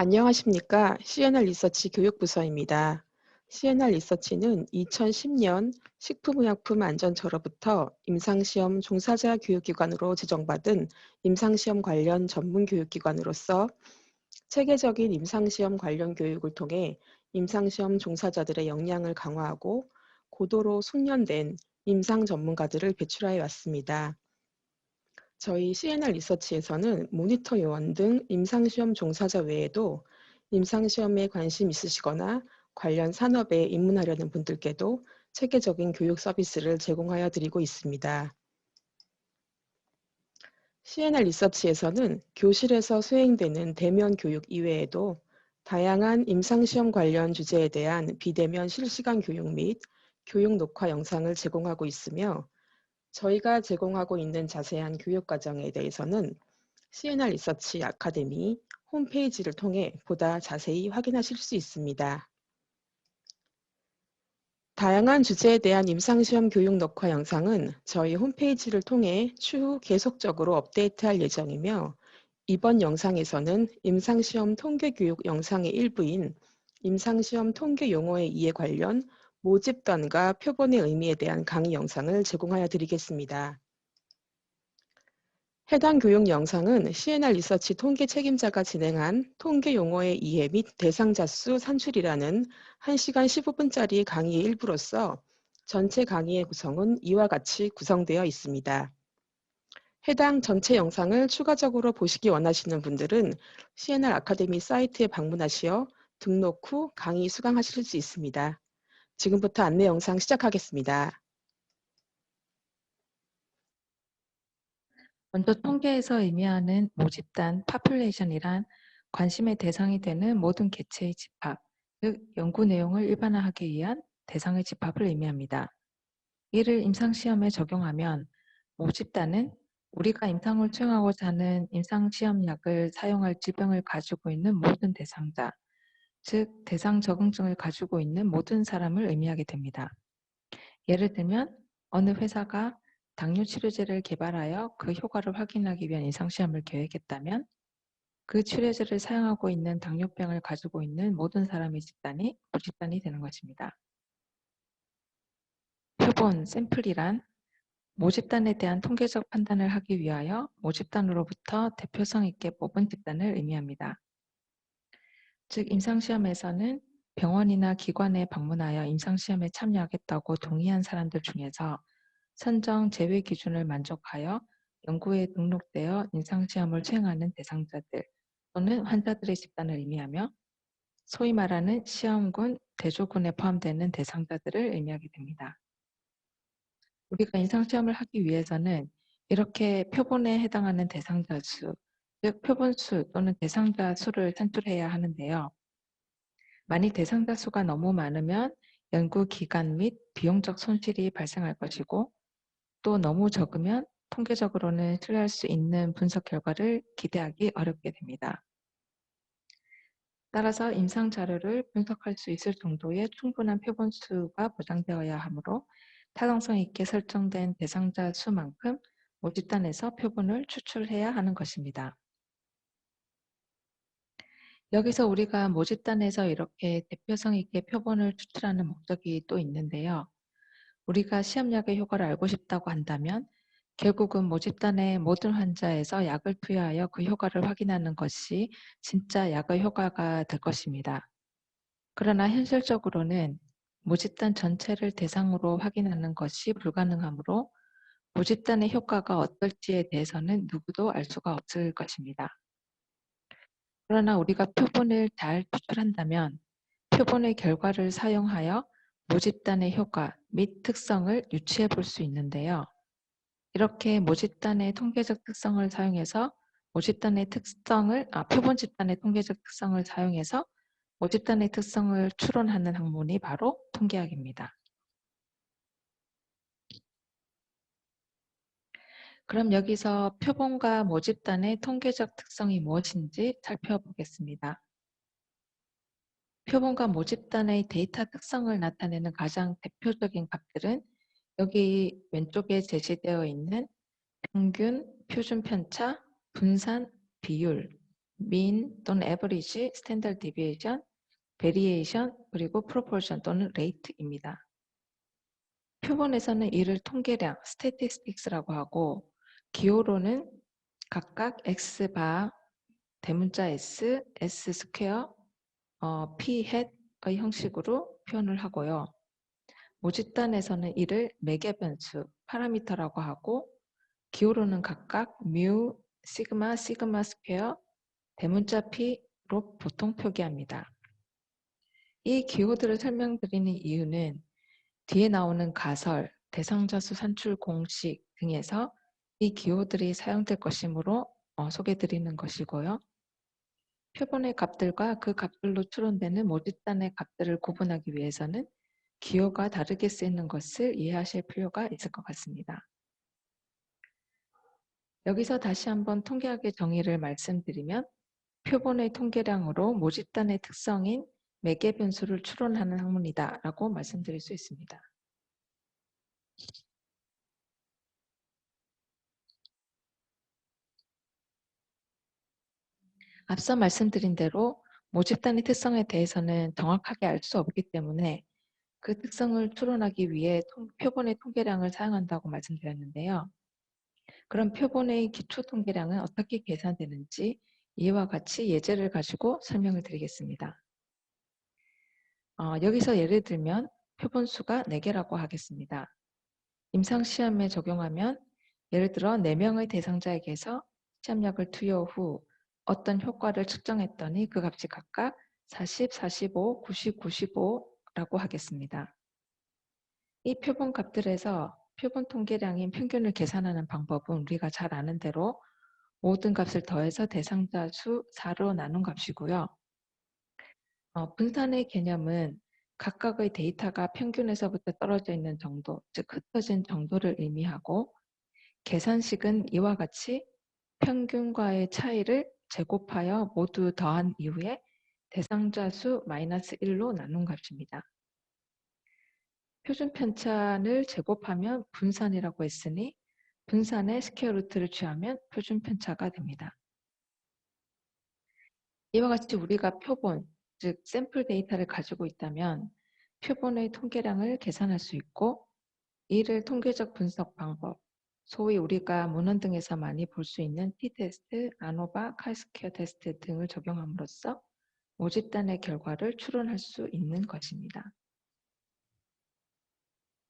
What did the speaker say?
안녕하십니까. CNR 리서치 교육부서입니다. CNR 리서치는 2010년 식품의약품 안전처로부터 임상시험 종사자 교육기관으로 지정받은 임상시험 관련 전문 교육기관으로서 체계적인 임상시험 관련 교육을 통해 임상시험 종사자들의 역량을 강화하고 고도로 숙련된 임상 전문가들을 배출하여 왔습니다. 저희 CNR 리서치에서는 모니터 요원 등 임상시험 종사자 외에도 임상시험에 관심 있으시거나 관련 산업에 입문하려는 분들께도 체계적인 교육 서비스를 제공하여 드리고 있습니다. CNR 리서치에서는 교실에서 수행되는 대면 교육 이외에도 다양한 임상시험 관련 주제에 대한 비대면 실시간 교육 및 교육 녹화 영상을 제공하고 있으며 저희가 제공하고 있는 자세한 교육 과정에 대해서는 CNR 리서치 아카데미 홈페이지를 통해 보다 자세히 확인하실 수 있습니다. 다양한 주제에 대한 임상시험 교육 녹화 영상은 저희 홈페이지를 통해 추후 계속적으로 업데이트할 예정이며 이번 영상에서는 임상시험 통계 교육 영상의 일부인 임상시험 통계 용어의 이해 관련 모집단과 표본의 의미에 대한 강의 영상을 제공하여 드리겠습니다. 해당 교육 영상은 CNR 리서치 통계 책임자가 진행한 통계 용어의 이해 및 대상자 수 산출이라는 1시간 15분짜리 강의의 일부로서 전체 강의의 구성은 이와 같이 구성되어 있습니다. 해당 전체 영상을 추가적으로 보시기 원하시는 분들은 CNR 아카데미 사이트에 방문하시어 등록 후 강의 수강하실 수 있습니다. 지금부터 안내 영상 시작하겠습니다. 먼저 통계에서 의미하는 모집단 population이란 관심의 대상이 되는 모든 개체의 집합, 즉 연구 내용을 일반화하기 위한 대상의 집합을 의미합니다. 이를 임상시험에 적용하면 모집단은 우리가 임상을 수행하고자 하는 임상시험약을 사용할 질병을 가지고 있는 모든 대상자, 즉 대상 적응증을 가지고 있는 모든 사람을 의미하게 됩니다. 예를 들면 어느 회사가 당뇨 치료제를 개발하여 그 효과를 확인하기 위한 임상시험을 계획했다면 그 치료제를 사용하고 있는 당뇨병을 가지고 있는 모든 사람의 집단이 모집단이 되는 것입니다. 표본, 샘플이란 모집단에 대한 통계적 판단을 하기 위하여 모집단으로부터 대표성 있게 뽑은 집단을 의미합니다. 즉 임상시험에서는 병원이나 기관에 방문하여 임상시험에 참여하겠다고 동의한 사람들 중에서 선정 제외 기준을 만족하여 연구에 등록되어 임상시험을 수행하는 대상자들 또는 환자들의 집단을 의미하며 소위 말하는 시험군, 대조군에 포함되는 대상자들을 의미하게 됩니다. 우리가 임상시험을 하기 위해서는 이렇게 표본에 해당하는 대상자 수, 즉 표본 수 또는 대상자 수를 산출해야 하는데요. 만약 대상자 수가 너무 많으면 연구 기간 및 비용적 손실이 발생할 것이고 또 너무 적으면 통계적으로는 신뢰할 수 있는 분석 결과를 기대하기 어렵게 됩니다. 따라서 임상 자료를 분석할 수 있을 정도의 충분한 표본 수가 보장되어야 하므로 타당성 있게 설정된 대상자 수만큼 모집단에서 표본을 추출해야 하는 것입니다. 여기서 우리가 모집단에서 이렇게 대표성 있게 표본을 추출하는 목적이 또 있는데요. 우리가 시험약의 효과를 알고 싶다고 한다면 결국은 모집단의 모든 환자에서 약을 투여하여 그 효과를 확인하는 것이 진짜 약의 효과가 될 것입니다. 그러나 현실적으로는 모집단 전체를 대상으로 확인하는 것이 불가능하므로 모집단의 효과가 어떨지에 대해서는 누구도 알 수가 없을 것입니다. 그러나 우리가 표본을 잘 추출한다면 표본의 결과를 사용하여 모집단의 효과 및 특성을 유추해 볼 수 있는데요. 이렇게 모집단의 통계적 특성을 사용해서 모집단의 특성을, 아, 표본 집단의 통계적 특성을 사용해서 모집단의 특성을 추론하는 학문이 바로 통계학입니다. 그럼 여기서 표본과 모집단의 통계적 특성이 무엇인지 살펴보겠습니다. 표본과 모집단의 데이터 특성을 나타내는 가장 대표적인 값들은 여기 왼쪽에 제시되어 있는 평균, 표준 편차, 분산, 비율, mean 또는 average, standard deviation, 그리고 proportion 또는 rate입니다. 표본에서는 이를 통계량, statistics라고 하고 기호로는 각각 x바, 대문자 s, s 스퀘어, 어, p 햇의 형식으로 표현을 하고요. 모집단에서는 이를 매개 변수, 파라미터라고 하고 기호로는 각각 mu, 시그마, 시그마 스퀘어, 대문자 p로 보통 표기합니다. 이 기호들을 설명드리는 이유는 뒤에 나오는 가설, 대상자수 산출 공식 등에서 이 기호들이 사용될 것이므로 어, 소개드리는 것이고요. 표본의 값들과 그 값들로 추론되는 모집단의 값들을 구분하기 위해서는 기호가 다르게 쓰이는 것을 이해하실 필요가 있을 것 같습니다. 여기서 다시 한번 통계학의 정의를 말씀드리면 표본의 통계량으로 모집단의 특성인 매개 변수를 추론하는 학문이다 라고 말씀드릴 수 있습니다. 앞서 말씀드린 대로 모집단의 특성에 대해서는 정확하게 알 수 없기 때문에 그 특성을 추론하기 위해 통- 표본의 통계량을 사용한다고 말씀드렸는데요. 그럼 표본의 기초 통계량은 어떻게 계산되는지 이와 같이 예제를 가지고 설명을 드리겠습니다. 어, 여기서 예를 들면 표본 수가 4개라고 하겠습니다. 임상시험에 적용하면 예를 들어 4명의 대상자에게서 시험약을 투여 후 어떤 효과를 측정했더니 그 값이 각각 40, 45, 90, 95라고 하겠습니다. 이 표본 값들에서 표본 통계량인 평균을 계산하는 방법은 우리가 잘 아는 대로 모든 값을 더해서 대상자 수 4로 나눈 값이고요. 어, 분산의 개념은 각각의 데이터가 평균에서부터 떨어져 있는 정도, 즉 흩어진 정도를 의미하고 계산식은 이와 같이 평균과의 차이를 제곱하여 모두 더한 이후에 대상자 수 마이너스 1로 나눈 값입니다. 표준 편차를 제곱하면 분산이라고 했으니 분산의 스퀘어 루트를 취하면 표준 편차가 됩니다. 이와 같이 우리가 표본, 즉 샘플 데이터를 가지고 있다면 표본의 통계량을 계산할 수 있고 이를 통계적 분석 방법, 소위 우리가 문헌 등에서 많이 볼 수 있는 t-테스트, 아노바, 카이스퀘어 테스트 등을 적용함으로써 모집단의 결과를 추론할 수 있는 것입니다.